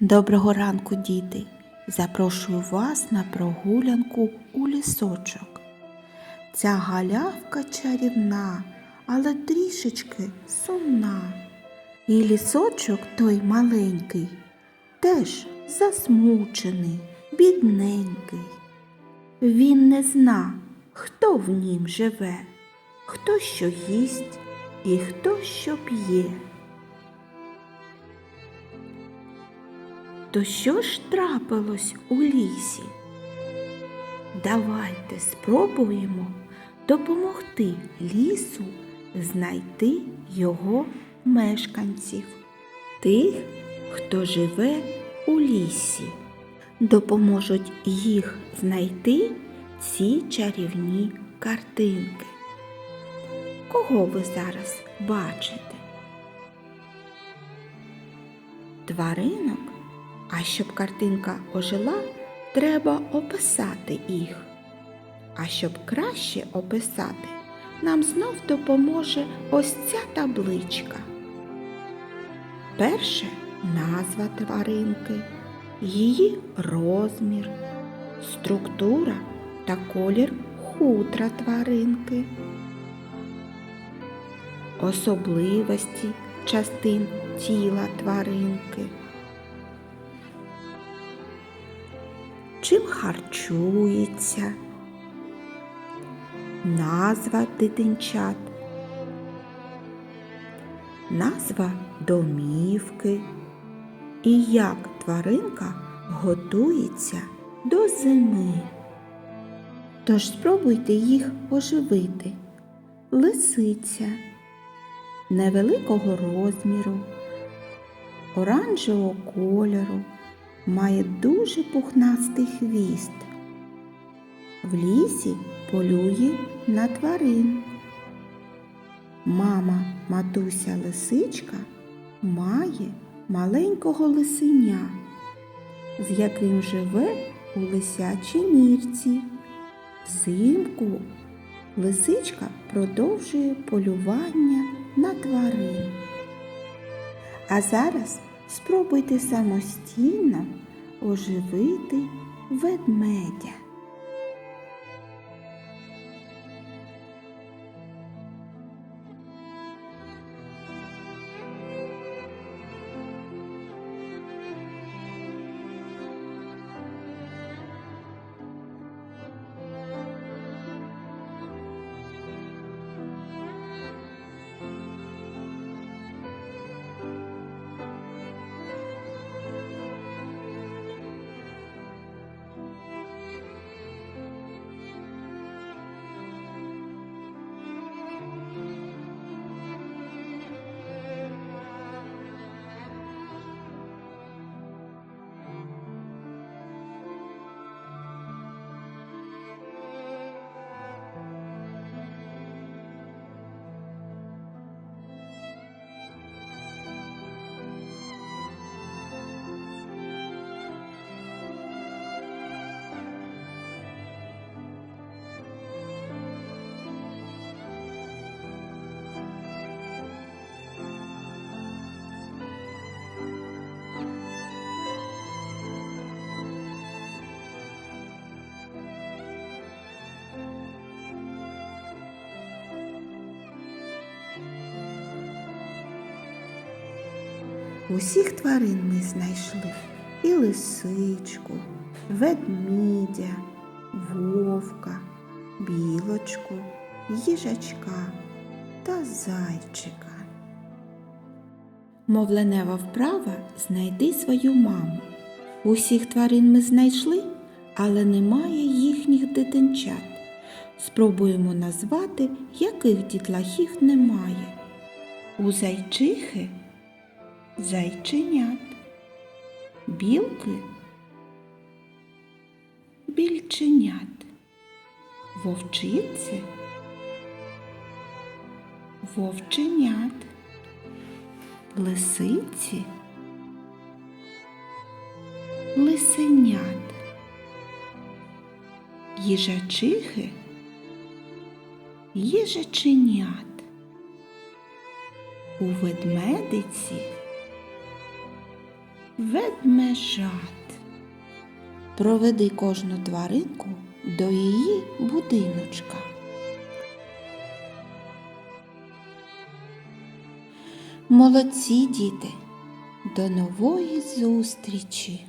Доброго ранку, діти! Запрошую вас на прогулянку у лісочок. Ця галявка чарівна, але трішечки сумна. І лісочок той маленький, теж засмучений, бідненький. Він не зна, хто в нім живе, хто що їсть і хто що п'є. То що ж трапилось у лісі? Давайте спробуємо допомогти лісу знайти його мешканців, тих, хто живе у лісі. Допоможуть їх знайти ці чарівні картинки. Кого ви зараз бачите? Тваринок? А щоб картинка ожила, треба описати їх. А щоб краще описати, нам знов допоможе ось ця табличка. Перше назва тваринки, її розмір, структура та колір хутра тваринки, особливості частин тіла тваринки. Чим харчується, назва дитинчат, назва домівки і як тваринка готується до зими. Тож спробуйте їх оживити. Лисиця невеликого розміру, оранжевого кольору має дуже пухнастий хвіст. В лісі полює на тварин. Мама матуся лисичка має маленького лисеня, з яким живе у лисячій нірці. Взимку лисичка продовжує полювання на тварин. А зараз спробуйте самостійно оживити ведмедя. Усіх тварин ми знайшли і лисичку, ведмідя, вовка, білочку, їжачка та зайчика. Мовленева вправа знайди свою маму. Усіх тварин ми знайшли, але немає їхніх дитинчат. Спробуємо назвати, яких дітлахів немає. У зайчихи зайченят, білки, більченят, вовчиці, вовченят, лисиці, лисенят, їжачихи, їжаченят. У ведмедиці ведмежат. Проведи кожну тваринку до її будиночка. Молодці діти! До нової зустрічі!